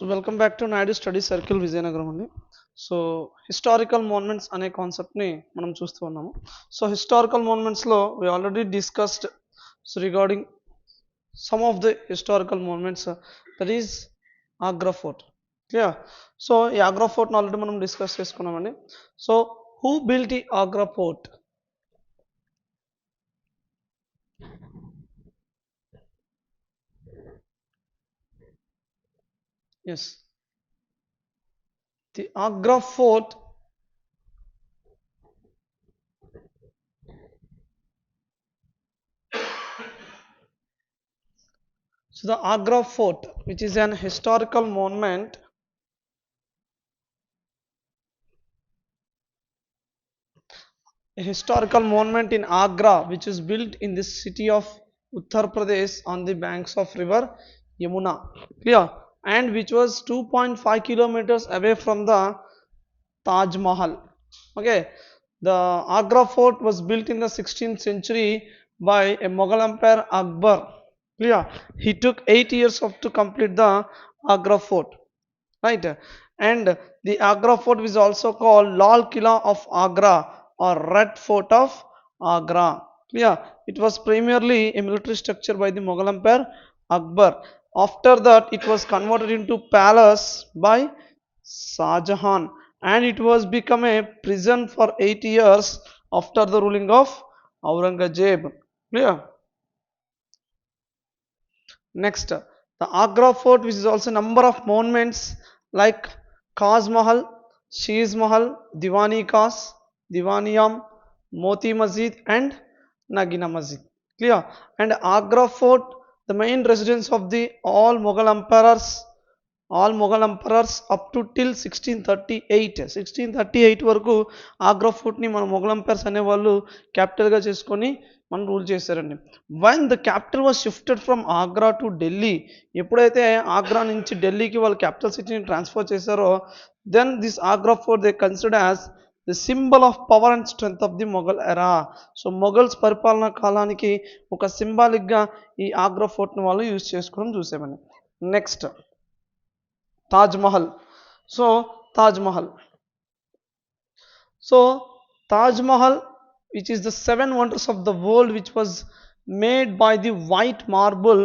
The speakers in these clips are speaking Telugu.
So welcome back to Naidu study circle Vizianagaram అండి. సో హిస్టారికల్ మోన్మెంట్స్ అనే కాన్సెప్ట్ని మనం చూస్తూ ఉన్నాము. So historical మోన్మెంట్స్లో we already discussed so regarding some of the historical monuments that is Agra fort clear so ఈ ఆగ్రా ఫోర్ట్ని ఆల్రెడీ మనం డిస్కస్ చేసుకున్నామండి సో హూ బిల్ట్ ఈ Agra fort Yes. The Agra fort So the Agra fort which is an historical monument a historical monument in Agra which is built in the city of Uttar Pradesh on the banks of river Yamuna clear and which was 2.5 kilometers away from the Taj Mahal. Okay. The Agra fort was built in the 16th century by a Mughal emperor Akbar. Clear he took 8 years of to complete the Agra fort. Right. And the Agra fort is also called Lal Killa of Agra or Red Fort of Agra. Clear it was primarily a military structure by the Mughal Emperor Akbar after that it was converted into palace by Shah Jahan and it was become a prison for 8 years after the ruling of Aurangzeb clear Next, the Agra fort, which is also number of monuments like Kaz Mahal, Shiz Mahal, Diwani Kaz, Diwaniyam, Moti Masjid, and Nagina Masjid. Clear? And Agra fort, the main residence of the all Mughal emperors, all Mughal emperors up to till 1638 1638 వరకు ఆగ్రా ఫోర్ట్ని మన మొఘల్ ఎంపైర్స్ అనేవాళ్ళు క్యాపిటల్గా చేసుకొని మనం రూల్ చేశారండి. When the capital was shifted from Agra to Delhi ఎప్పుడైతే ఆగ్రా నుంచి ఢిల్లీకి వాళ్ళు క్యాపిటల్ సిటీని ట్రాన్స్ఫర్ చేశారో then this Agra fort they consider as the symbol of power and strength of the Mughal era so Mughals పరిపాలనా కాలానికి ఒక సింబాలిక్గా ఈ ఆగ్రో ఫోర్ట్ను వాళ్ళు యూస్ చేసుకోవడం చూసేవాన్ని next Taj Mahal so Taj Mahal so Taj Mahal which is the seven wonders of the world which was made by the white marble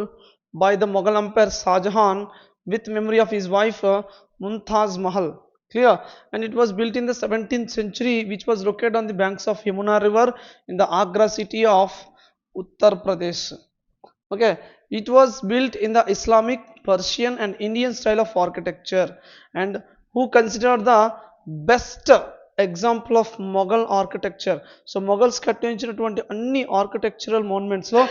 by the Mughal empire Shah Jahan with memory of his wife Mumtaz Mahal clear and it was built in the 17th century which was located on the banks of Yamuna river in the Agra city of Uttar Pradesh okay it was built in the Islamic Persian and Indian style of architecture and who considered the best example of Mughal architecture so Mughals కట్టించినటువంటి అన్ని architectural మోన్మెంట్స్లో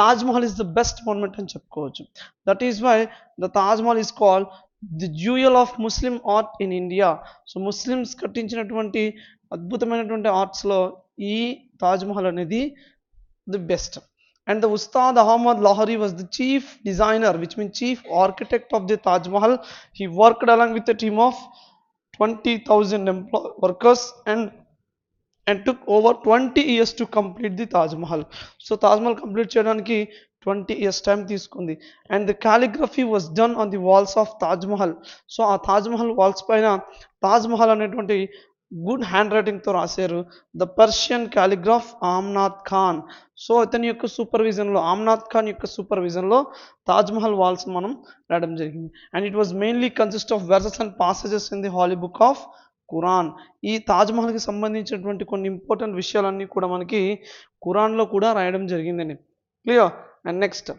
Taj Mahal is the best monument అని చెప్పుకోవచ్చు that is why the Taj Mahal is call the jewel of Muslim art in India so Muslims కట్టించినటువంటి అద్భుతమైనటువంటి ఆర్ట్స్లో ఈ తాజ్ మహల్ అనేది the best and the Ustad Ahmad Lahori was the chief designer which means chief architect of the Taj Mahal he worked along with a team of 20,000 employ- workers and and took over twenty years to complete the Taj Mahal so Taj Mahal complete చేయడానికి ట్వంటీ ఇయర్స్ టైం తీసుకుంది. And the calligraphy was done on the walls of Taj Mahal so ఆ తాజ్ మహల్ వాల్స్ పైన తాజ్ మహల్ అనేటువంటి గుడ్ హ్యాండ్ రైటింగ్తో రాశారు. The Persian calligrapher Amanat Khan so అతని యొక్క సూపర్విజన్లో ఆమ్నాథ్ ఖాన్ యొక్క సూపర్విజన్లో తాజ్ మహల్ వాల్స్ మనం రాయడం జరిగింది. And it was mainly consist of verses and passages in the holy book of Quran ఈ తాజ్మహల్కి సంబంధించినటువంటి కొన్ని ఇంపార్టెంట్ విషయాలన్నీ కూడా మనకి కురాన్లో కూడా రాయడం జరిగిందని clear? And next.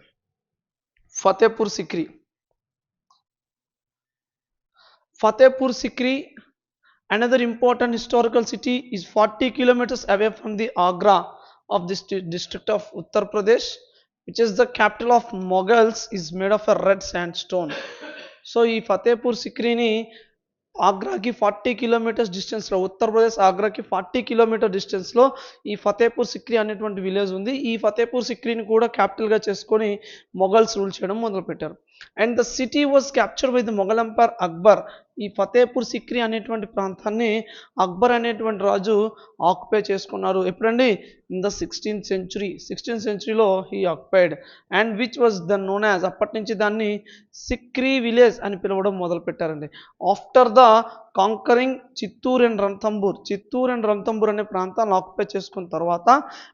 Fatehpur Sikri. Fatehpur Sikri another important historical city is forty kilometres away from the Agra of this district of Uttar Pradesh which is the capital of Mughals is made of a red sandstone so ఈ ఫతేపూర్ సిక్రీని ఆగ్రాకి ఫార్టీ కిలోమీటర్స్ డిస్టెన్స్లో ఉత్తరప్రదేశ్ ఆగ్రాకి ఫార్టీ కిలోమీటర్ డిస్టెన్స్లో ఈ ఫతేపూర్ సిక్రీ అనేటువంటి విలేజ్ ఉంది. ఈ ఫతేపూర్ సిక్రీని కూడా క్యాపిటల్గా చేసుకొని మొఘల్స్ రూల్ చేయడం మొదలుపెట్టారు. And the city was captured by the Mughal empire Akbar ఈ ఫతేపూర్ సిక్రీ అనేటువంటి ప్రాంతాన్ని అక్బర్ అనేటువంటి రాజు ఆక్యుపై చేసుకున్నారు. ఎప్పుడండి? In the sixteenth century sixteenth సెంచురీలో he occupied and which was the known as అప్పటి నుంచి దాన్ని సిక్రీ విలేజ్ అని పిలవడం మొదలుపెట్టారండి. After the conquering Chittor and Ranthambore Chittor and Ranthambore అనే ప్రాంతాన్ని ఆక్యుపై చేసుకున్న తర్వాత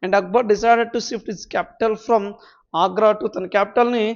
and Akbar decided to shift his capital from Agra to తన క్యాపిటల్ని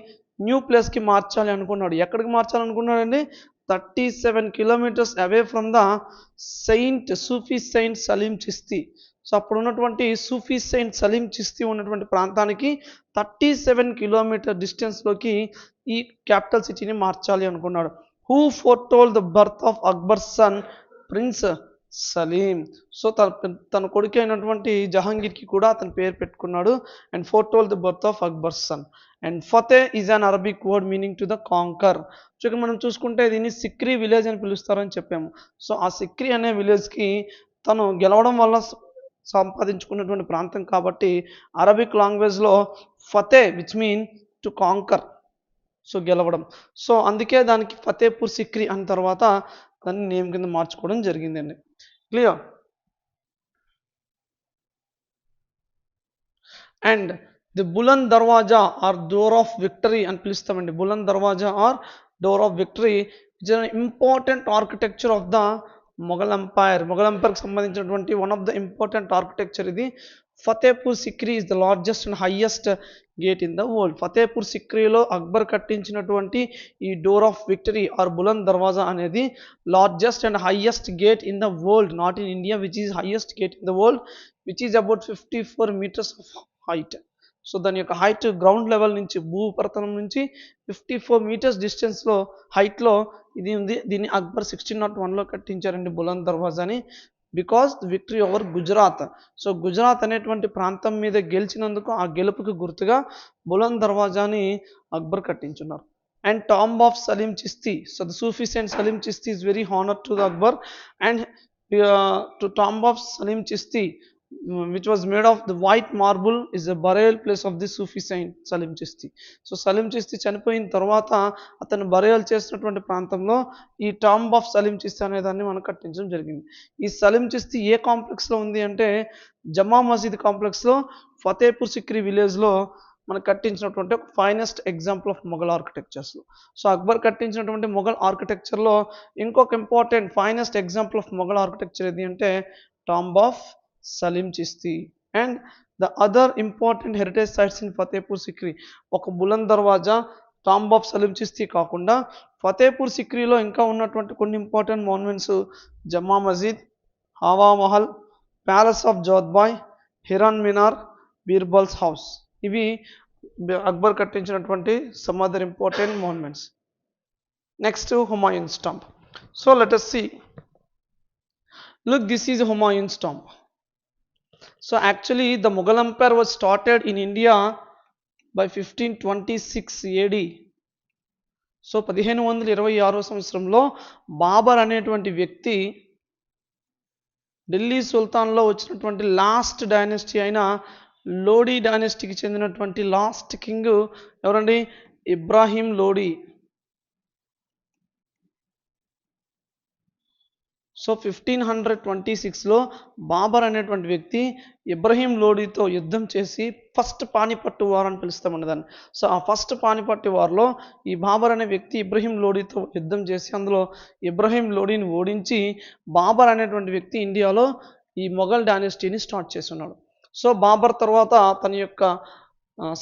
న్యూ ప్లేస్కి మార్చాలి అనుకున్నాడు. ఎక్కడికి మార్చాలనుకున్నాడండి? Thirty seven kilometres away from the saint Sufi saint Salim Chishti. So అప్పుడు ఉన్నటువంటి సూఫీ సెయింట్ సలీం చిస్తి ఉన్నటువంటి ప్రాంతానికి థర్టీ సెవెన్ కిలోమీటర్ డిస్టెన్స్లోకి ఈ క్యాపిటల్ సిటీని మార్చాలి అనుకున్నాడు. Who foretold the birth of Akbar son prince? Salim. So తన తన కొడుకు అయినటువంటి జహాంగీర్కి కూడా అతని పేరు పెట్టుకున్నాడు and foretold the birth of Akbar son and Fateh is an Arabic word meaning to the conquer so ఇక్కడ మనం చూసుకుంటే దీన్ని సిక్రీ విలేజ్ అని పిలుస్తారని చెప్పాము. సో ఆ సిక్రీ అనే విలేజ్కి తను గెలవడం వల్ల సంపాదించుకున్నటువంటి ప్రాంతం కాబట్టి అరబిక్ లాంగ్వేజ్లో Fateh which mean to conquer so గెలవడం. సో అందుకే దానికి ఫతేపూర్ సిక్రీ అన్న తర్వాత దాన్ని నేమ్ కింద మార్చుకోవడం జరిగిందండి. Clear and the Buland Darwaza or door of victory అని పిలుస్తామండి. Buland Darwaza or door of victory is an important architecture of the Mughal empire Mughal ఎంపైర్కి సంబంధించినటువంటి one of the important architecture ఇది. Fatehpur Sikri is the largest and highest gate in the world Fatehpur సిక్రీలో Akbar కట్టించినటువంటి ఈ door of victory or Buland Darwaza అనేది largest and highest gate in the world not in India which is highest gate in the world which is about fifty four metres of height so దాని యొక్క హైట్ గ్రౌండ్ లెవెల్ నుంచి భూపరితలం నుంచి ఫిఫ్టీ ఫోర్ మీటర్స్ డిస్టెన్స్లో హైట్లో ఇది ఉంది. దీన్ని అక్బర్ సిక్స్టీన్ నాట్ వన్లో కట్టించారండి Buland దర్వాజాని. Because victory over Gujarat so Gujarat అనేటువంటి ప్రాంతం మీద గెలిచినందుకు ఆ గెలుపుకి గుర్తుగా బులంద్ దర్వాజాని Akbar కట్టించున్నారు. And tomb of Salim Chishti so the Sufis and Salim Chishti is very honour to the Akbar and to tomb of Salim Chishti which was made of the white marble is a burial place of the Sufi saint Salim Chisti. So Salim Chishti చనిపోయిన తర్వాత అతను బరేయల్ చేసినటువంటి ప్రాంతంలో ఈ టాంబ్ ఆఫ్ సలీం చిస్తి అనే దాన్ని మనం కట్టించడం జరిగింది ఈ సలీం చిస్తి ఏ కాంప్లెక్స్లో ఉంది అంటే జమా మసీద్ కాంప్లెక్స్లో ఫతేపూర్ సిక్రీ విలేజ్లో మనకు కట్టించినటువంటి ఒక ఫైనెస్ట్ ఎగ్జాంపుల్ ఆఫ్ మొఘల్ ఆర్కిటెక్చర్స్లో సో అక్బర్ కట్టించినటువంటి మొఘల్ ఆర్కిటెక్చర్లో ఇంకొక important finest example of Mughal architecture ఏది అంటే tomb of Salim Chishti and the other important heritage sites in Fatehpur Sikri ఒక బులంద్ దర్వాజా టాంబ్ ఆఫ్ సలీం చిస్తీ కాకుండా ఫతేపూర్ సిక్రీలో ఇంకా ఉన్నటువంటి కొన్ని important monuments Jama Masjid Hawa Mahal palace of Jodhabai Hiran Minar Birbal's house ఇవి Akbar కట్టించినటువంటి some other important monuments next Humayun's tomb so let us see look this is humayun's tomb so actually the mughal empire was started in india by 1526 ad so పదిహేను వందల ఇరవై ఆరో సంవత్సరంలో బాబర్ అనేటువంటి వ్యక్తి ఢిల్లీ సుల్తాన్లో వచ్చినటువంటి లాస్ట్ డైనెస్టీ అయిన లోడీ డైనెస్టీకి చెందినటువంటి లాస్ట్ కింగ్ ఎవరండి? Ibrahim Lodi. So fifteen hundred twenty సిక్స్లో బాబర్ అనేటువంటి వ్యక్తి ఇబ్రహీం లోడీతో యుద్ధం చేసి ఫస్ట్ పానిపట్టు వార్ అని పిలుస్తామండి దాన్ని. సో ఆ ఫస్ట్ పానిపట్టు వార్లో ఈ బాబర్ అనే వ్యక్తి ఇబ్రహీం లోడీతో యుద్ధం చేసి అందులో ఇబ్రహీం లోడీని ఓడించి బాబర్ అనేటువంటి వ్యక్తి ఇండియాలో ఈ మొఘల్ డైనెస్టీని స్టార్ట్ చేస్తున్నాడు. సో బాబర్ తర్వాత తన యొక్క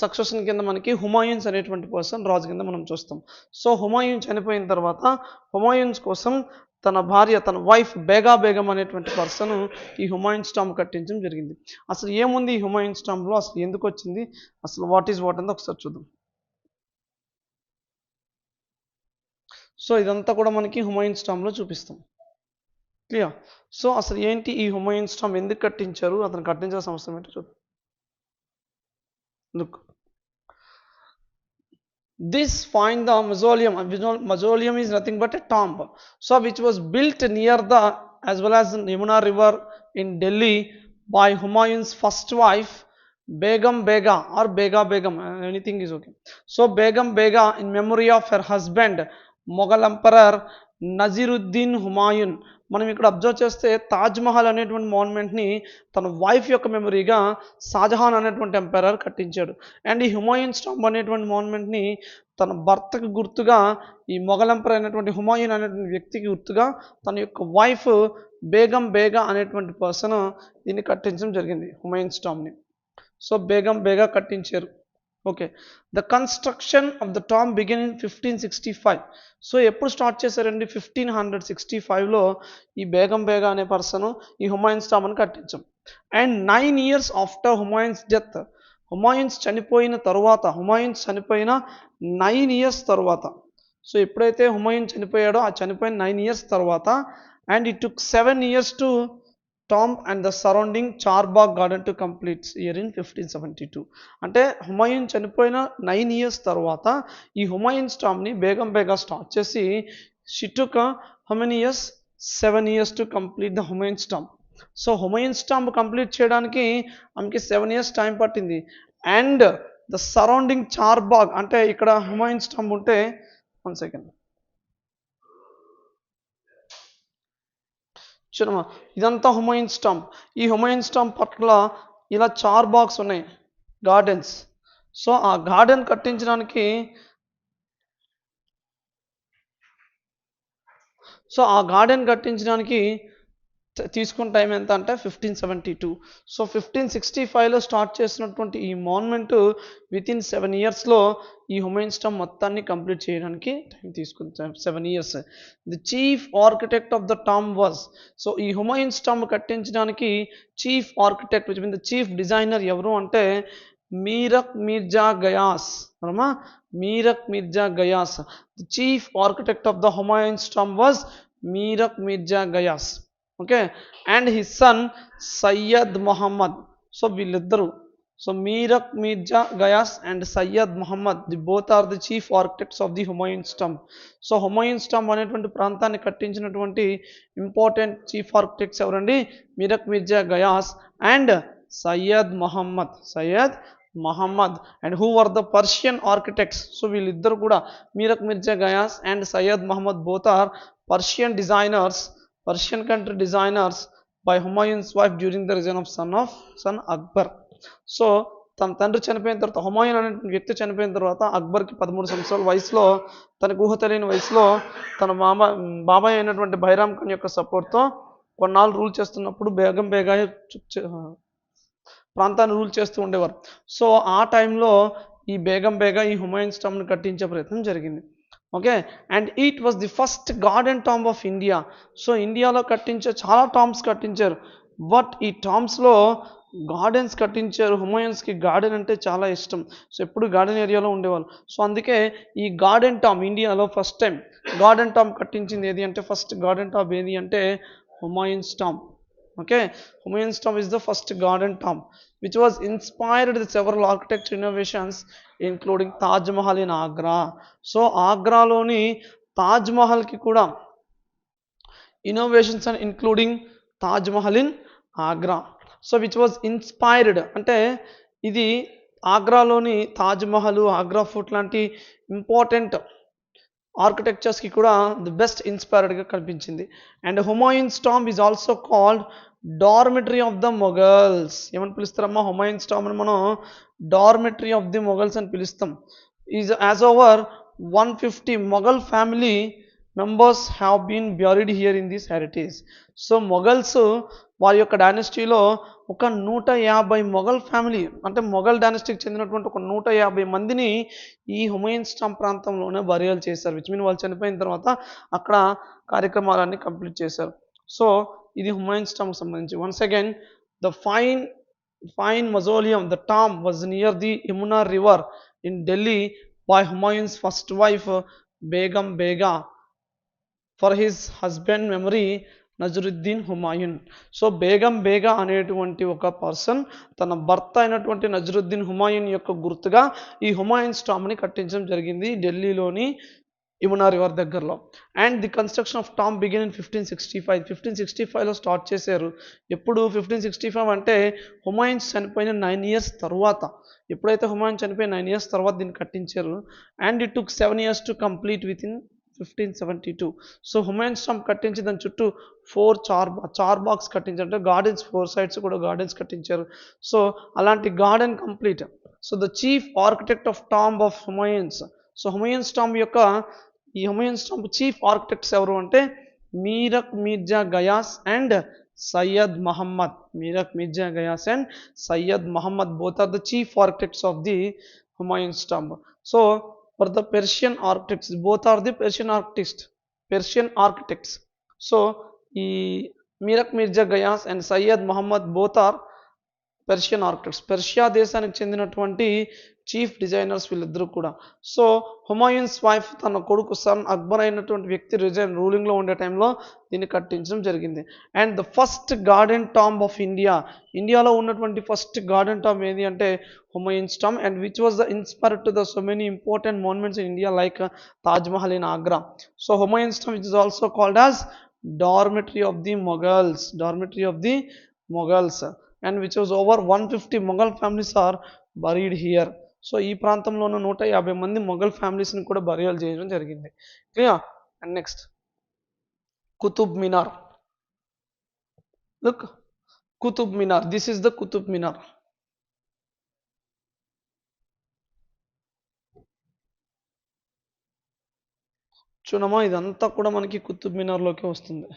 సక్సెషన్ కింద మనకి హుమాయూన్స్ అనేటువంటి పర్సన్ రాజు కింద మనం చూస్తాం. సో హుమాయూన్ చనిపోయిన తర్వాత హుమాయూన్స్ కోసం తన భార్య తన వైఫ్ బేగా బేగం అనేటువంటి పర్సన్ ఈ హుమాయూన్ స్టాంప్ కట్టించడం జరిగింది. అసలు ఏముంది ఈ హుమాయూన్ స్టాంప్లో అసలు ఎందుకు వచ్చింది? అసలు వాట్ ఈజ్ వాట్ అంతా ఒకసారి చూద్దాం. సో ఇదంతా కూడా మనకి హుమాయూన్ స్టాంప్లో చూపిస్తాం. క్లియర్ సో అసలు ఏంటి ఈ హుమాయూన్ స్టాంప్? ఎందుకు కట్టించారు? అతను కట్టించాల్సిన అవసరం ఏంటో చూద్దాం. Look this find the mausoleum. Mausoleum is nothing but a tomb. So which was built near the as well as Yamuna river in Delhi by Humayun's first wife Begum Bega or Bega Begum uh, anything is okay. So Begum Bega in memory of her husband Mughal emperor Nasiruddin Humayun. మనం ఇక్కడ అబ్జర్వ్ చేస్తే తాజ్మహల్ అనేటువంటి మాన్యుమెంట్ని తన వైఫ్ యొక్క మెమరీగా షాజహాన్ అనేటువంటి ఎంపైరర్ కట్టించాడు. అండ్ ఈ హుమాయూన్ స్టాంప్ అనేటువంటి మాన్యుమెంట్ని తన భర్తకు గుర్తుగా ఈ మొఘల్ ఎంపైర్ అయినటువంటి హుమాయూన్ అనేటువంటి వ్యక్తికి గుర్తుగా తన యొక్క వైఫ్ బేగం బేగా అనేటువంటి పర్సన్ దీన్ని కట్టించడం జరిగింది హుమాయూన్ స్టాంప్ని సో బేగం బేగా కట్టించారు. Okay the construction of the tomb begin in fifteen sixty five so ఎప్పుడు స్టార్ట్ చేశారండి? ఫిఫ్టీన్ హండ్రెడ్ సిక్స్టీ ఫైవ్లో ఈ బేగం బేగా అనే పర్సన్ ఈ హుమాయూన్స్ టామ్ అని కట్టించాం. And nine years after Humayun's death Humayun's చనిపోయిన తరువాత హుమాయూన్స్ చనిపోయిన నైన్ ఇయర్స్ తర్వాత. సో ఎప్పుడైతే హుమాయూన్ చనిపోయాడో ఆ చనిపోయిన నైన్ ఇయర్స్ తర్వాత and it took seven years to tomb and the surrounding Charbagh garden to completes year in fifteen seventy two అంటే హుమాయూన్ చనిపోయిన నైన్ ఇయర్స్ తర్వాత ఈ హుమాయూన్ స్టామ్ని బేగం బేగా స్టార్ట్ చేసి she took how years seven years to complete the Humayun tomb so Humayun tomb complete చేయడానికి ఆమెకి సెవెన్ ఇయర్స్ టైం పట్టింది. అండ్ ద సరౌండింగ్ చార్బాగ్ అంటే ఇక్కడ హుమాయూన్ స్టాంప్ ఉంటే వన్ సెకండ్ చూడమ్మా ఇదంతా హుమాయూన్ స్టాంప్. ఈ హుమాయూన్ స్టాంప్ పట్ల ఇలా చార్ బాక్స్ ఉన్నాయి గార్డెన్స్. సో ఆ గార్డెన్ కట్టించడానికి సో ఆ గార్డెన్ కట్టించడానికి తీసుకున్న టైం ఎంత అంటే fifteen seventy two so fifteen sixty ఫైవ్లో స్టార్ట్ చేసినటువంటి ఈ మాన్మెంట్ విత్ ఇన్ సెవెన్ ఇయర్స్లో ఈ హుమైన్ స్టమ్ మొత్తాన్ని కంప్లీట్ చేయడానికి టైం తీసుకుంటాం seven years the chief architect of the tomb was so ఈ హుమైన్ స్టమ్ కట్టించడానికి chief architect which mean the chief designer ఎవరు అంటే మీరక్ మీర్జా గయాస్. రమా Mirak Mirza Ghiyas. The chief architect of the Humayun స్టమ్ was Mirak Mirza Ghiyas. Okay and his son Sayyid Muhammad so వీళ్ళిద్దరూ. So Mirak Mirza Ghiyas and Sayyid Muhammad the both are the chief architects of the Humayun tomb so Humayun tomb అనేటువంటి ప్రాంతాన్ని కట్టించినటువంటి ఇంపార్టెంట్ చీఫ్ ఆర్కిటెక్ట్స్ ఎవరండి? Mirak Mirza Ghiyas and Sayyid Muhammad Sayyid Muhammad and who are the Persian architects so వీళ్ళిద్దరు కూడా Mirak Mirza Ghiyas and Sayyid Muhammad both are Persian designers Persian country designers by Humayun's wife during the reign of son of son Akbar so తన తండ్రి చనిపోయిన తర్వాత హుమాయూన్ అనే వ్యక్తి చనిపోయిన తర్వాత అక్బర్కి పదమూడు సంవత్సరాల వయసులో తనకు ఊహ తెలియని వయసులో తన మామ బాబాయ్ అయినటువంటి బైరామ్ ఖాన్ యొక్క సపోర్ట్తో కొన్నాళ్ళు రూల్ చేస్తున్నప్పుడు బేగం బేగా ప్రాంతాన్ని రూల్ చేస్తూ ఉండేవారు. సో ఆ టైంలో ఈ బేగం బేగా ఈ హుమాయూన్ స్టామ్ని కట్టించే ప్రయత్నం జరిగింది. Okay and it was the first garden tomb of India so ఇండియాలో కట్టించే చాలా టాంబ్స్ కట్టించారు బట్ ఈ టాంబ్స్లో గార్డెన్స్ కట్టించారు హుమాయూన్స్కి గార్డెన్ అంటే చాలా ఇష్టం సో ఎప్పుడు గార్డెన్ ఏరియాలో ఉండేవాళ్ళు సో అందుకే ఈ గార్డెన్ టామ్ ఇండియాలో ఫస్ట్ టైం గార్డెన్ టామ్ కట్టించింది ఏది అంటే ఫస్ట్ గార్డెన్ టామ్ ఏది అంటే Humayun's tomb okay humayun's tomb is the first garden tomb which was inspired with several architecture innovations including taj mahal in agra so ఆగ్రాలోని Taj మహల్కి కూడా innovations and including Taj Mahal in Agra so which was inspired అంటే ఇది ఆగ్రాలోని తాజ్ మహల్ ఆగ్రా ఫోర్ట్ లాంటి ఇంపార్టెంట్ ఆర్కిటెక్చర్స్కి కూడా ది బెస్ట్ ఇన్స్పైర్డ్గా కనిపించింది. And Humayun storm is also called dormitory of the Mughals ఏమని పిలుస్తారమ్మా? హుమాయూన్ స్టామ్ అని మనం డార్మెటరీ ఆఫ్ ది మొఘల్స్ అని పిలుస్తాం. Is as over one fifty Mughal family members have been buried here in this heritage so Mughals వారి యొక్క డైనస్టీలో ఒక నూట యాభై మొఘల్ ఫ్యామిలీ అంటే మొఘల్ డైనస్టీకి చెందినటువంటి ఒక నూట యాభై మందిని ఈ హుమయూన్ స్టాంప్ ప్రాంతంలోనే బరియల్ చేశారు విచ్ మీన్ వాళ్ళు చనిపోయిన తర్వాత అక్కడ కార్యక్రమాలన్నీ కంప్లీట్ చేశారు. సో ఇది హుమయూన్ స్టాంప్ సంబంధించి. Once again the fine fine mausoleum the tomb was near the Yamuna river in Delhi by Humayun's first wife Begum Bega for his husband memory Nasiruddin Humayun. So Begum Bega అనేటువంటి ఒక పర్సన్ తన భర్త అయినటువంటి నజరుద్దీన్ హుమాయూన్ యొక్క గుర్తుగా ఈ హుమాయూన్ స్టామ్ని కట్టించడం జరిగింది ఢిల్లీలోని యమునా రివర్ దగ్గరలో. And the construction of tomb begin in fifteen sixty five. Fifteen sixty ఫైవ్లో స్టార్ట్ చేశారు. ఎప్పుడు ఫిఫ్టీన్ సిక్స్టీ ఫైవ్ అంటే హుమాయూన్స్ చనిపోయిన నైన్ ఇయర్స్ తర్వాత. ఎప్పుడైతే హుమాయూన్ చనిపోయిన నైన్ ఇయర్స్ తర్వాత దీన్ని కట్టించారు. And it took seven years to complete within fifteen seventy two so Humayun tomb కట్టించి దాని చుట్టూ ఫోర్ చార్ చార్ బాక్స్ కట్టించారు అంటే గార్డెన్స్ ఫోర్ సైడ్స్ కూడా గార్డెన్స్ కట్టించారు. సో అలాంటి garden complete so the chief architect of tomb of Humayun's so Humayun's tomb యొక్క ఈ హుమయన్స్ టాంబ్ చీఫ్ ఆర్కిటెక్ట్స్ ఎవరు అంటే Mirak Mirza Ghiyas and Sayyid Muhammad Mirak Mirza Ghiyas and Sayyid Muhammad both are the chief architects of the Humayun's tomb so or the Persian architects. Both are the Persian architects. Persian architects. So, Mirak Mirza Gayas and Sayyid Muhammad both are Persian architects Persia దేశానికి చెందినటువంటి చీఫ్ డిజైనర్స్ వీళ్ళిద్దరూ కూడా. సో హుమాయూన్స్ వైఫ్ తన కొడుకు సన్ అక్బర్ అయినటువంటి వ్యక్తి రిజైన్ రూలింగ్లో ఉండే టైంలో దీన్ని కట్టించడం జరిగింది. And the first garden tomb of India ఇండియాలో ఉన్నటువంటి ఫస్ట్ గార్డెన్ టాంబ్ ఏది అంటే Humayun's tomb and which was the inspire to the so many important monuments in India like Taj Mahal in Agra so Humayun's tomb it is also called as dormitory of the Mughals dormitory of the Mughals and which was over one fifty Mughal families are buried here so ఈ ప్రాంతంలో ఉన్న నూట యాభై మంది మొఘల్ ఫ్యామిలీస్ని కూడా బరియల్ చేయడం జరిగింది. Clear and next Qutub Minar look Qutub Minar this is the Qutub Minar చూడమా ఇదంతా కూడా మనకి కుతుబ్ మినార్లోకి వస్తుంది.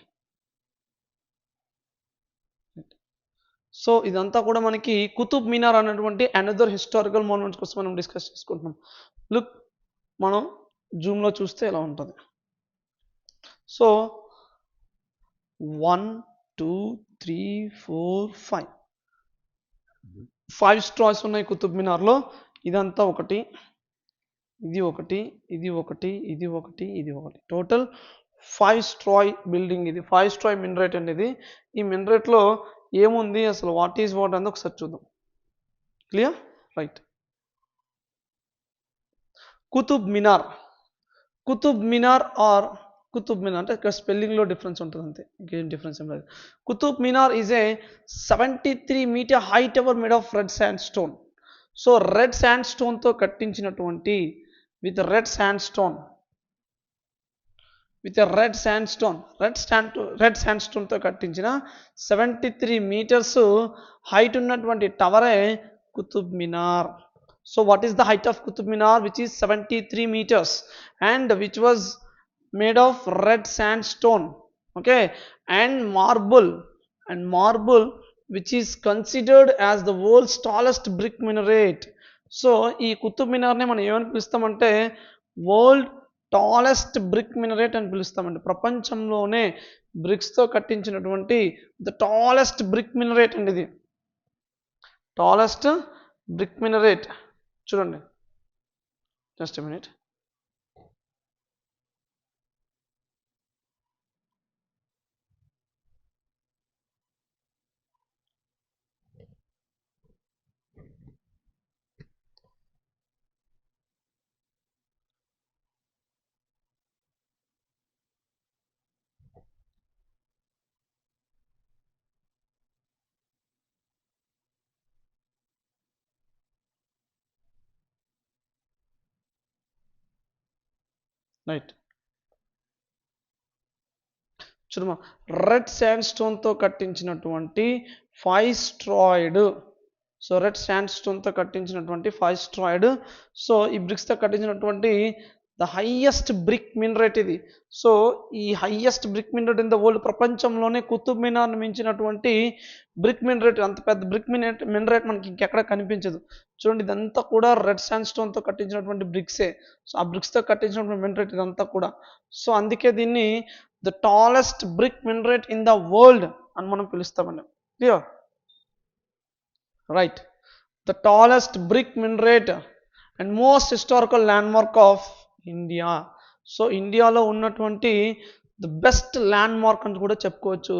సో ఇదంతా కూడా మనకి కుతుబ్ మినార్ అనేటువంటి అనదర్ హిస్టారికల్ మోనుమెంట్స్ కోసం మనం డిస్కస్ చేసుకుంటున్నాం. లుక్ మనం జూమ్లో చూస్తే ఎలా ఉంటుంది? So one two three four five five storeys ఉన్నాయి కుతుబ్ మినార్లో. ఇదంతా ఒకటి ఇది ఒకటి ఇది ఒకటి ఇది ఒకటి ఇది ఒకటి. టోటల్ ఫైవ్ స్ట్రాయ్ బిల్డింగ్ ఇది. ఫైవ్ స్ట్రాయ్ మినరేట్ అండి ఇది. ఈ మినరేట్లో ఏముంది అసలు? వాట్ ఈజ్ వాట్ అనేది ఒకసారి చూద్దాం. Clear right Qutub Minar. Qutub Minar or Qutub Minar అంటే ఇక్కడ స్పెల్లింగ్లో డిఫరెన్స్ ఉంటుంది అంతే. ఇంకేం డిఫరెన్స్ ఏం లేదు. Qutub Minar is a seventy three metre height ever made of red sand stone so red sand స్టోన్తో కట్టించినటువంటి with red sand stone with red sand stone red stand red sand స్టోన్తో కట్టించిన సెవెంటీ త్రీ మీటర్స్ హైట్ ఉన్నటువంటి టవరే Qutub Minar. So what is the height of Qutub Minar? Which is seventy three metres and which was made of red sand stone okay? And marble and marble which is considered as the world's tallest brick minaret. So ఈ కుతుబ్ మినార్ని మనం ఏమని పిలుస్తామంటే వరల్డ్ టాలెస్ట్ బ్రిక్ మినరేట్ అని పిలుస్తామండి. ప్రపంచంలోనే బ్రిక్స్తో కట్టించినటువంటి ద టాలెస్ట్ బ్రిక్ మినరేట్ అండి ఇది. టాలెస్ట్ బ్రిక్ మినరేట్ చూడండి. జస్ట్ మినిట్ రైట్ చూడమా రెడ్ శాండ్ స్టోన్తో కట్టించినటువంటి five storeyed so red sand స్టోన్తో కట్టించినటువంటి ఫైవ్ స్ట్రాయిడ్ సో ఈ బ్రిక్స్తో కట్టించినటువంటి ద హయ్యెస్ట్ బ్రిక్ మినరేట్ ఇది. సో ఈ highest brick minaret in the world ప్రపంచంలోనే కుతుబ్ మినార్ని మించినటువంటి బ్రిక్ మినరేట్ అంత పెద్ద బ్రిక్ మినరేట్ మినరేట్ మనకి ఇంకెక్కడ కనిపించదు. చూడండి ఇదంతా కూడా రెడ్ శాండ్ స్టోన్తో కట్టించినటువంటి బ్రిక్సే సో ఆ బ్రిక్స్తో కట్టించినటువంటి మినరేట్ ఇదంతా కూడా. సో అందుకే దీన్ని the tallest brick minaret in the world అని మనం పిలుస్తామండి. Clear right the tallest brick minaret and most historical landmark of India so ఇండియాలో ఉన్నటువంటి ద బెస్ట్ ల్యాండ్ మార్క్ అని కూడా చెప్పుకోవచ్చు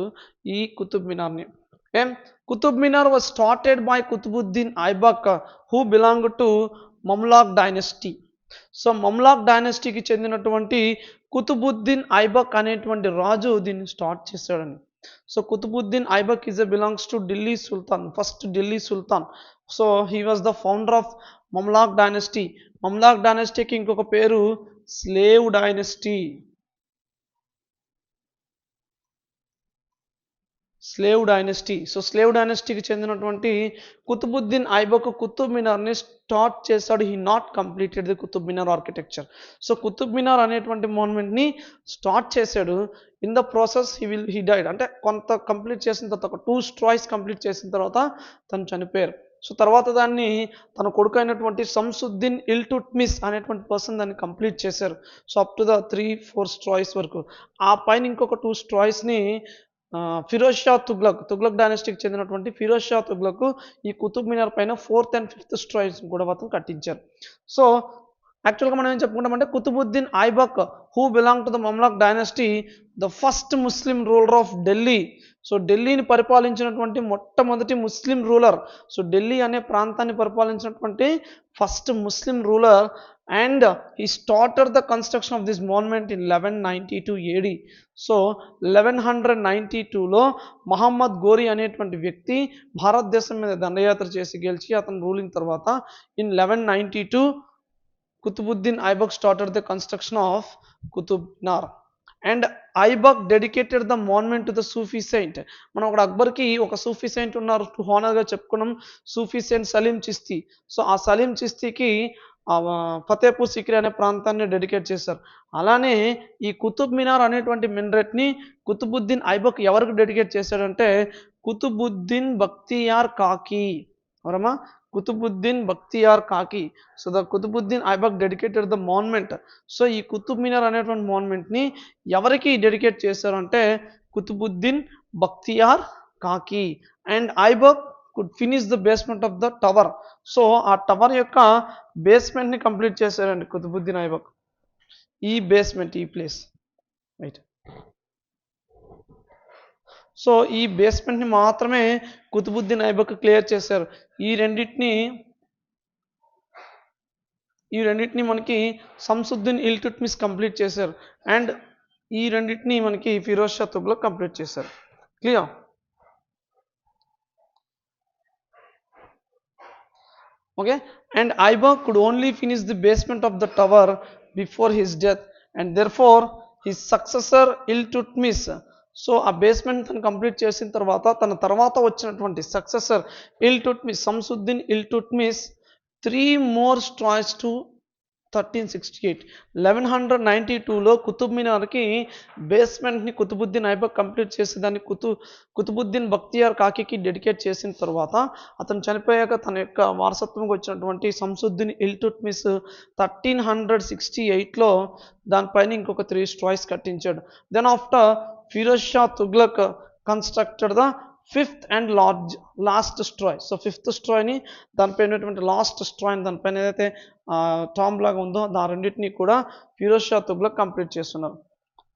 ఈ కుతుబ్ మినార్ని. ఏం Qutub Minar was started by Qutbuddin Aibak who belong to Mamluk dynasty so Mamluk డైనెస్టీకి చెందినటువంటి కుతుబుద్దీన్ ఐబక్ అనేటువంటి రాజు దీన్ని స్టార్ట్ చేశాడని. So Qutbuddin Aibak is a belongs to Delhi sultan first Delhi sultan so he was the founder of Mamluk dynasty. Mamluk డైనస్టీకి ఇంకొక పేరు slave dynasty. Slave dynasty. So slave డైనస్టీకి చెందినటువంటి కుతుబుద్దీన్ ఐబక్ కుతుబ్ మినార్ని స్టార్ట్ చేశాడు. He not completed the Qutub Minar architecture. So Qutub Minar అనేటువంటి మోన్మెంట్ని స్టార్ట్ చేశాడు. In the process he will he died. అంటే కొంత కంప్లీట్ చేసిన తర్వాత ఒక టూ స్ట్రాయిస్ కంప్లీట్ చేసిన తర్వాత తను చనిపోయారు. సో తర్వాత దాన్ని తన కొడుకు అయినటువంటి సంసుద్దీన్ ఇల్టుట్మిస్ అనేటువంటి పర్సన్ దాన్ని కంప్లీట్ చేశారు. So up to the three four storeys వరకు. ఆ పైన ఇంకొక టూ స్ట్రాయిస్ని ఫిరోజ్ షా తుగ్లక్ తుగ్లక్ డైనస్టీకి చెందినటువంటి ఫిరోజ్ షా తుగ్లక్ ఈ కుతుబ్ మినార్ పైన ఫోర్త్ అండ్ ఫిఫ్త్ స్ట్రాయిస్ కూడా మొత్తం కట్టించారు. సో యాక్చువల్గా మనం ఏం చెప్పుకుంటామంటే Qutubuddin Aibak who belong to the Mamluk dynasty the first Muslim ruler of Delhi so ఢిల్లీని పరిపాలించినటువంటి మొట్టమొదటి ముస్లిం రూలర్ సో ఢిల్లీ అనే ప్రాంతాన్ని పరిపాలించినటువంటి first Muslim ruler and he started the construction of this monument in eleven ninety two AD so eleven hundred ninety టూలో మహమ్మద్ గోరి అనేటువంటి వ్యక్తి భారతదేశం మీద దండయాత్ర చేసి గెలిచి అతను రూలింగ్ తర్వాత in eleven ninety two Qutubuddin Aibak started the construction of Qutub Nar and Aibak dedicated the monument to the Sufi saint మనం ఒక అక్బర్కి ఒక సూఫీ సెయింట్ ఉన్నారు. టు హానర్గా చెప్పుకున్నాం. Sufi saint Salim Chishti so ఆ సలీం చిస్తీకి ఫతేపూర్ సిక్రీ అనే ప్రాంతాన్ని డెడికేట్ చేశారు. అలానే ఈ కుతుబ్ మినార్ అనేటువంటి మినరెట్ని కుతుబుద్దీన్ ఐబక్ ఎవరికి డెడికేట్ చేశాడంటే కుతుబుద్దీన్ బక్తియార్ కాకి ఎవరమ్మా? Qutubuddin Bakhtiyar Kaki. So the Qutubuddin Aibak dedicated the monument so ఈ కుతుబ్ మినార్ అనేటువంటి మాన్మెంట్ని ఎవరికి డెడికేట్ చేశారంటే Qutubuddin Bakhtiyar Kaki. And Aibak could finish the basement of the tower so ఆ టవర్ యొక్క బేస్మెంట్ని కంప్లీట్ చేశారండి కుతుబుద్దీన్ ఐబక్. ఈ బేస్మెంట్ ఈ ప్లేస్ రైట్ సో ఈ బేస్మెంట్ని మాత్రమే కుతుబుద్దీన్ ఐబక్ క్లియర్ చేశారు ఈ రెండింటిని ఈ రెండింటిని మనకి సంసుద్దీన్ ఇల్టుట్మిస్ కంప్లీట్ చేశారు అండ్ ఈ రెండింటిని మనకి ఫిరోజ్ షా తుగ్లక్ కంప్లీట్ చేశారు clear okay and Ibak could only finish the basement of the tower before his death and therefore his successor Iltutmish so ఆ బేస్మెంట్ తను కంప్లీట్ చేసిన తర్వాత తన తర్వాత వచ్చినటువంటి successor Iltutmish Shamsuddin Iltutmish three more storeys to thirteen sixty eight. Eleven hundred ninety టూలో కుతుబ్ మినార్కి బేస్మెంట్ని కుతుబుద్దీన్ ఐబక్ కంప్లీట్ చేసి దాన్ని కుతు కుతుబుద్దీన్ బక్తియార్ కాకికి డెడికేట్ చేసిన తర్వాత అతను చనిపోయాక తన యొక్క వారసత్వంకి వచ్చినటువంటి Shamsuddin Iltutmish thirteen hundred sixty ఎయిట్లో దానిపైన ఇంకొక త్రీ స్ట్రాయిస్ కట్టించాడు. Then after Firoz Shah Tughlaq constructed the fifth and large last storey. So fifth స్ట్రాయ్ని దానిపైన ఉన్నటువంటి లాస్ట్ స్ట్రాయ్ దానిపైన ఏదైతే టామ్ లాగా ఉందో ఆ రెండింటిని కూడా ఫిరోజ్ షా కంప్లీట్ చేస్తున్నారు.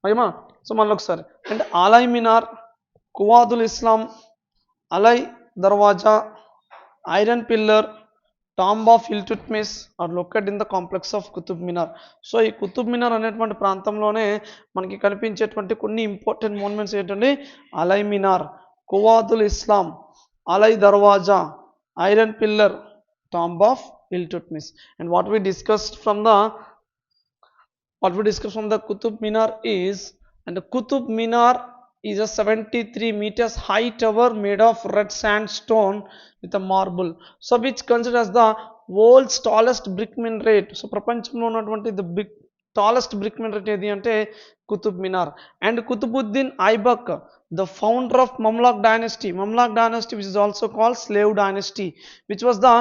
అయ్యమా సో మళ్ళీ ఒకసారి. And Alai Minar Quwwatul Islam Alai Darwaza iron pillar tomb of Iltutmish are locate in the complex of Qutub Minar. So ఈ కుతుబ్ మినార్ అనేటువంటి ప్రాంతంలోనే మనకి కనిపించేటువంటి కొన్ని ఇంపార్టెంట్ మూమెంట్స్ ఏంటంటే అలై మినార్. Quwwatul Islam Alai Darwaza iron pillar tomb of Iltutmish and what we discussed from the what we discussed from the Qutub Minar is and the Qutub Minar is a 73 meters high tower made of red sandstone with a marble so which considered as the world's tallest brick minaret so ప్రపంచంలో ఉన్నటువంటి the big tallest brick minaret ఏది అంటే Qutub Minar. And Qutubuddin Aibak the founder of Mamluk dynasty. Mamluk dynasty which is also call slave dynasty which was the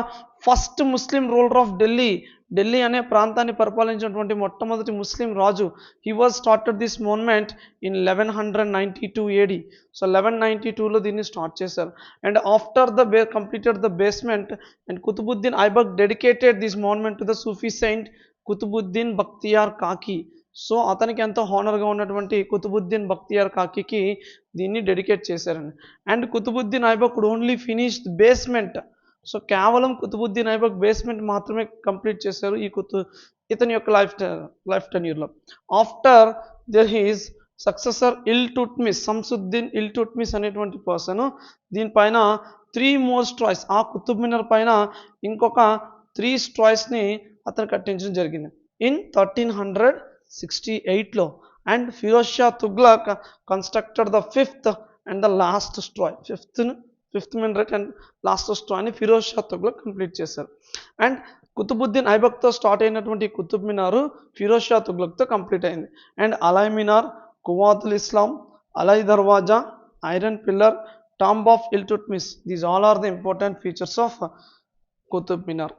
first Muslim ruler of Delhi Delhi అనే ప్రాంతాన్ని పరిపాలించినటువంటి మొట్టమొదటి ముస్లిం రాజు. He was started this movement in eleven hundred ninety two AD so eleven ninety టూలో దీన్ని స్టార్ట్ చేశారు. And after the be completed the basement and Qutubuddin Aibak dedicated this movement to the Sufi saint Qutubuddin Bakhtiyar Kaki. So అతనికి ఎంతో హానర్గా ఉన్నటువంటి కుతుబుద్దీన్ బక్తియార్ కాకికి దీన్ని డెడికేట్ చేశారండి. And Qutubuddin Aibak could only finish basement so కేవలం కుతుబుద్దీన్ ఐబక్ బేస్మెంట్ మాత్రమే కంప్లీట్ చేశారు ఈ కుతు ఇతని యొక్క life life టెన్యూర్లో after their his successor Iltutmish Shamsuddin Iltutmish అనేటువంటి పర్సన్ దీనిపైన త్రీ మోర్ స్ట్రాయిస్ ఆ కుతుబ్ మినర్ పైన ఇంకొక త్రీ స్ట్రాయిస్ని అతను కట్టించడం జరిగింది. ఇన్ థర్టీన్ హండ్రెడ్ సిక్స్టీ ఎయిట్లో and Firoz Shah constructed the fifth and the last storey fifth fifth minaret and last స్ట్రాయ్ని Firoz Shah Tughlaq complete చేశారు. అండ్ కుతుబుద్దీన్ ఐబక్తో స్టార్ట్ అయినటువంటి కుతుబ్ మినారు ఫిరోజ్ షా తుగ్లక్తో కంప్లీట్ అయింది. And Alai Minar Quwwatul Islam Alai Darwaza iron pillar tomb of Iltutmish these all are the important features of Qutub Minar